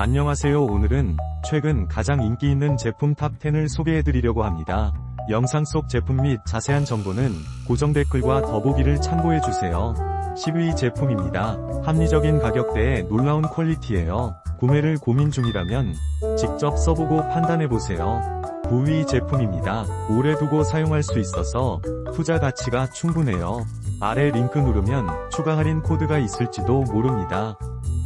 안녕하세요 오늘은 최근 가장 인기 있는 제품 탑10을 소개해드리려고 합니다. 영상 속 제품 및 자세한 정보는 고정 댓글과 더보기를 참고해주세요. 10위 제품입니다. 합리적인 가격대에 놀라운 퀄리티예요. 구매를 고민 중이라면 직접 써보고 판단해보세요. 9위 제품입니다. 오래 두고 사용할 수 있어서 투자 가치가 충분해요. 아래 링크 누르면 추가 할인 코드가 있을지도 모릅니다.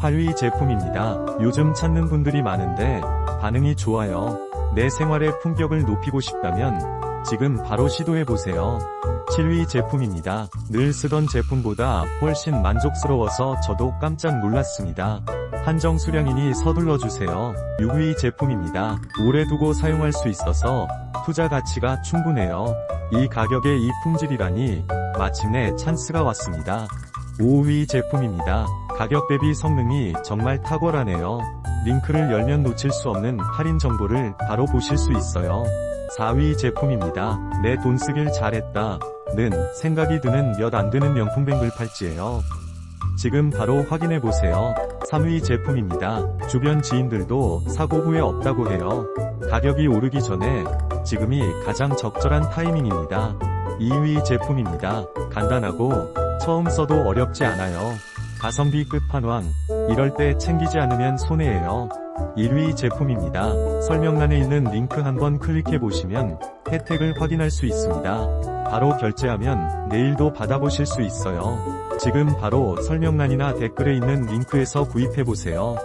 8위 제품입니다. 요즘 찾는 분들이 많은데 반응이 좋아요. 내 생활의 품격을 높이고 싶다면 지금 바로 시도해보세요. 7위 제품입니다. 늘 쓰던 제품보다 훨씬 만족스러워서 저도 깜짝 놀랐습니다. 한정 수량이니 서둘러 주세요. 6위 제품입니다. 오래 두고 사용할 수 있어서 투자 가치가 충분해요. 이 가격에 이 품질이라니 마침내 찬스가 왔습니다. 5위 제품입니다. 가격 대비 성능이 정말 탁월하네요. 링크를 열면 놓칠 수 없는 할인 정보를 바로 보실 수 있어요. 4위 제품입니다. 내 돈 쓰길 잘했다. 는 생각이 드는 몇 안 되는 명품 뱅글 팔찌예요. 지금 바로 확인해보세요. 3위 제품입니다. 주변 지인들도 사고 후에 없다고 해요. 가격이 오르기 전에 지금이 가장 적절한 타이밍입니다. 2위 제품입니다. 간단하고 처음 써도 어렵지 않아요. 가성비 끝판왕. 이럴 때 챙기지 않으면 손해예요. 1위 제품입니다. 설명란에 있는 링크 한번 클릭해 보시면 혜택을 확인할 수 있습니다. 바로 결제하면 내일도 받아보실 수 있어요. 지금 바로 설명란이나 댓글에 있는 링크에서 구입해 보세요.